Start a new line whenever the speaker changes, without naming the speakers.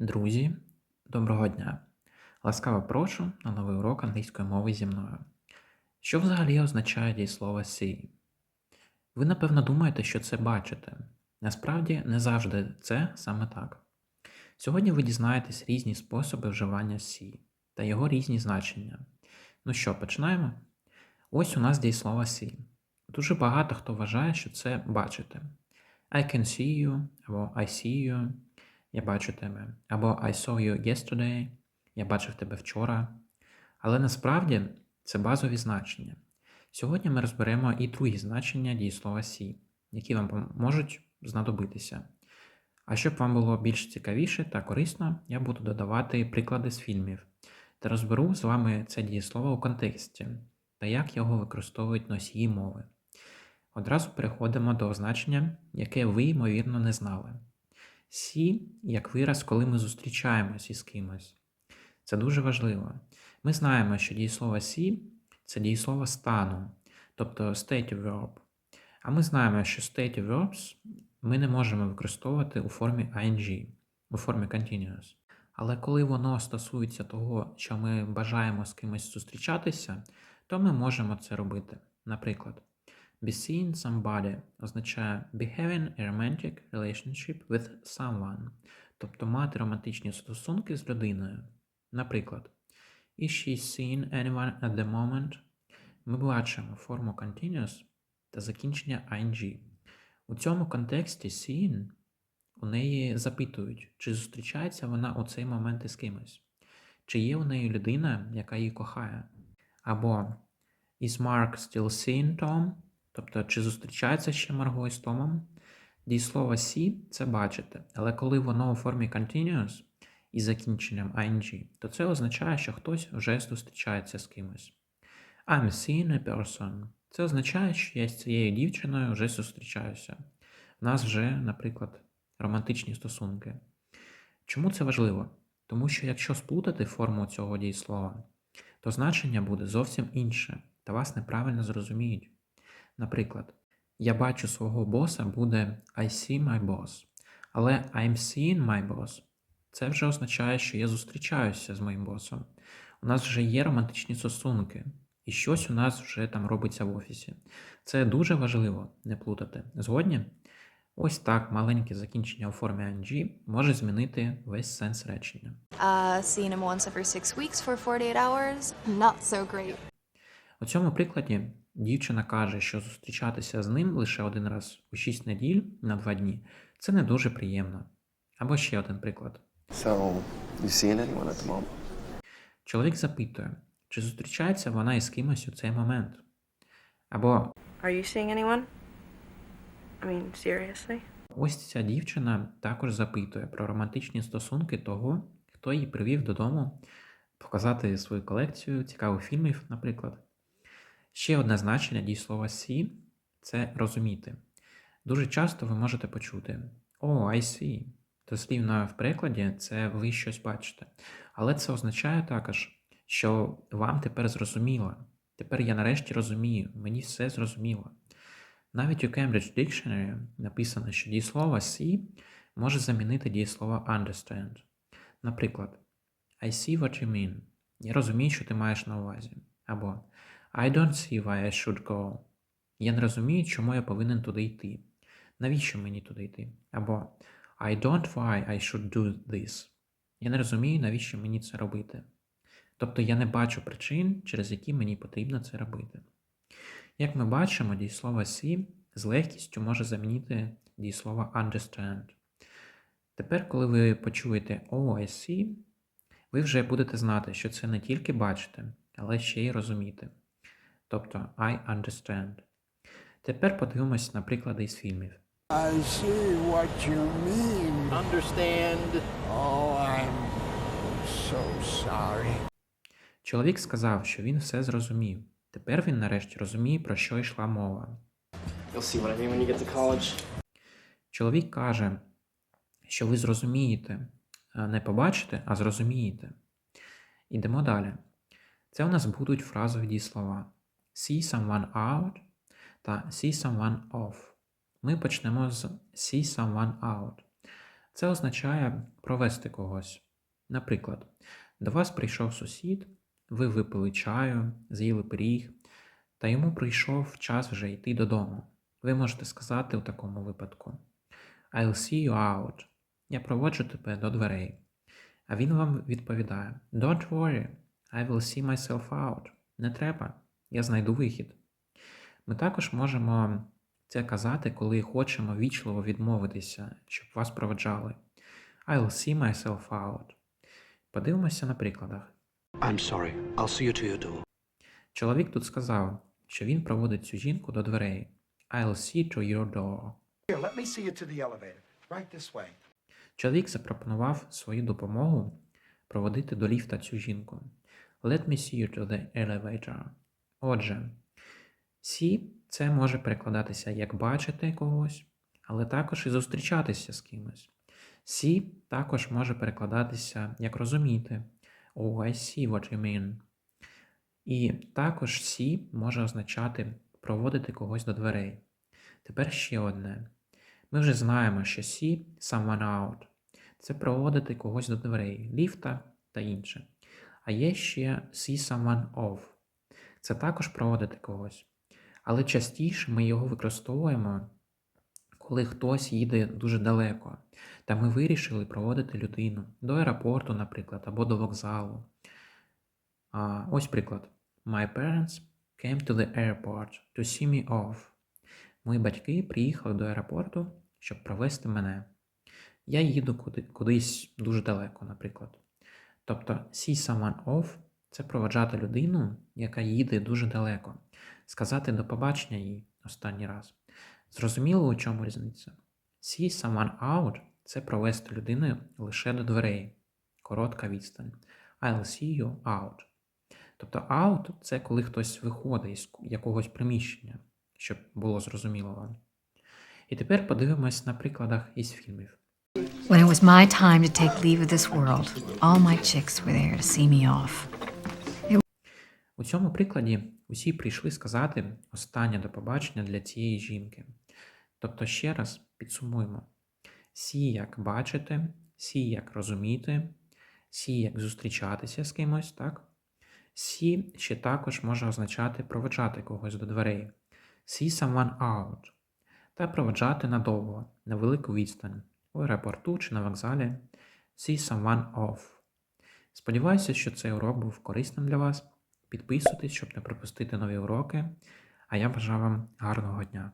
Друзі, доброго дня! Ласкаво прошу на новий урок англійської мови зі мною. Що взагалі означає дієслово see? Ви, напевно, думаєте, що це бачите. Насправді, не завжди це саме так. Сьогодні ви дізнаєтесь різні способи вживання see та його різні значення. Ну що, починаємо? Ось у нас дієслово see. Дуже багато хто вважає, що це бачите. I can see you або I see you. Я бачу тебе. Або I saw you yesterday. Я бачив тебе вчора. Але насправді це базові значення. Сьогодні ми розберемо і другі значення дієслова see, які вам можуть знадобитися. А щоб вам було більш цікавіше та корисно, я буду додавати приклади з фільмів та розберу з вами це дієслово у контексті та як його використовують носії мови. Одразу переходимо до значення, яке ви, ймовірно, не знали. Сі як вираз, коли ми зустрічаємось із кимось. Це дуже важливо. Ми знаємо, що дієслово сі це дієслово стану, тобто state verb. А ми знаємо, що state verbs ми не можемо використовувати у формі ing, у формі continuous. Але коли воно стосується того, що ми бажаємо з кимось зустрічатися, то ми можемо це робити. Наприклад, be seeing somebody означає be having a romantic relationship with someone, тобто мати романтичні стосунки з людиною. Наприклад, is she seeing anyone at the moment? Ми бачимо форму continuous та закінчення ing. У цьому контексті seeing у неї запитують, чи зустрічається вона у цей момент із кимось, чи є у неї людина, яка її кохає. Або Is Mark still seeing Tom? Тобто, чи зустрічається ще Марго із Томом? Дієслово see – це бачити, але коли воно у формі continuous із закінченням ing, то це означає, що хтось вже зустрічається з кимось. I'm seeing a person. Це означає, що я з цією дівчиною вже зустрічаюся. У нас вже, наприклад, романтичні стосунки. Чому це важливо? Тому що якщо сплутати форму цього дієслова, то значення буде зовсім інше та вас неправильно зрозуміють. Наприклад, я бачу свого боса буде I see my boss. Але I'm seeing my boss це вже означає, що я зустрічаюся з моїм босом. У нас вже є романтичні стосунки, і щось у нас вже там робиться в офісі. Це дуже важливо не плутати. Згодні? Ось так маленьке закінчення у формі ING може змінити весь сенс речення.
Uh, him once every six weeks for 48 hours? Not so great.
У цьому прикладі дівчина каже, що зустрічатися з ним лише один раз у 6 неділь на 2 дні це не дуже приємно. Або ще один приклад.
So, you seeing anyone at the moment?
Чоловік запитує, чи зустрічається вона із кимось у цей момент. Або
Are you seeing anyone? I mean, seriously?
ось ця дівчина також запитує про романтичні стосунки того, хто її привів додому показати свою колекцію цікавих фільмів, наприклад. Ще одне значення дієслова see – це розуміти. Дуже часто ви можете почути «Oh, I see». Дослівно в перекладі це ви щось бачите. Але це означає також, що вам тепер зрозуміло. Тепер я нарешті розумію, мені все зрозуміло. Навіть у Cambridge Dictionary написано, що дієслово see може замінити дієслово understand. Наприклад, I see what you mean. Я розумію, що ти маєш на увазі. Або I don't see why I should go. Я не розумію, чому я повинен туди йти. Навіщо мені туди йти? Або I don't why I should do this. Я не розумію, навіщо мені це робити. Тобто я не бачу причин, через які мені потрібно це робити. Як ми бачимо, дієслово see з легкістю може замінити дієслово understand. Тепер, коли ви почуєте «Oh, I see», ви вже будете знати, що це не тільки бачити, але ще й розуміти. Тобто I understand. Тепер подивимось на приклади із фільмів.
I see what you mean.
understand.
Oh, I'm so sorry.
Чоловік сказав, що він все зрозумів. Тепер він нарешті розуміє, про що йшла мова.
You'll see what I mean when you get to college.
Чоловік каже, що ви зрозумієте, не побачите, а зрозумієте. Ідемо далі. Це у нас будуть фразові дієслова see someone out та see someone off. Ми почнемо з see someone out. Це означає провести когось. Наприклад, до вас прийшов сусід, ви випили чаю, з'їли пиріг, та йому прийшов час вже йти додому. Ви можете сказати у такому випадку: I'll see you out. Я проводжу тебе до дверей. А він вам відповідає: Don't worry, I will see myself out. Не треба, я знайду вихід. Ми також можемо це казати, коли хочемо вічливо відмовитися, щоб вас проведжали. I'll see myself out. Подивимося на прикладах.
I'm sorry. I'll see you to your door.
Чоловік тут сказав, що він проводить цю жінку до дверей. I'll see to your door.
Here, let me see you to the elevator. Right this way.
Чоловік запропонував свою допомогу проводити до ліфта цю жінку. Let me see you to the elevator. Отже, see – це може перекладатися як бачити когось, але також і зустрічатися з кимось. See також може перекладатися як розуміти. Oh, I see what you mean. І також see може означати проводити когось до дверей. Тепер ще одне. Ми вже знаємо, що see someone out це проводити когось до дверей, ліфта та інше. А є ще see someone off. Це також проводити когось. Але частіше ми його використовуємо, коли хтось їде дуже далеко, та ми вирішили проводити людину до аеропорту, наприклад, або до вокзалу. А, ось приклад. My parents came to the airport to see me off. Мої батьки приїхали до аеропорту, щоб провести мене. Я їду куди, кудись дуже далеко, наприклад. Тобто see someone off це проводжати людину, яка їде дуже далеко, сказати до побачення їй останній раз. Зрозуміло, у чому різниця? See someone out це провести людину лише до дверей. Коротка відстань. I'll see you out. Тобто out це коли хтось виходить із якогось приміщення, щоб було зрозуміло вам. І тепер подивимось на прикладах із фільмів.
When it was my time to take leave of this world, all my chicks were there to see me off.
У цьому прикладі усі прийшли сказати останнє до побачення для цієї жінки. Тобто, ще раз підсумуємо: сі як бачити, сі як розуміти, сі як зустрічатися з кимось, так? Сі ще також може означати проведжати когось до дверей. See someone out. Та проведжати надовго, на велику відстань, у аеропорту чи на вокзалі. See someone off. Сподіваюся, що цей урок був корисним для вас. Підписуйтесь, щоб не пропустити нові уроки. А я бажаю вам гарного дня.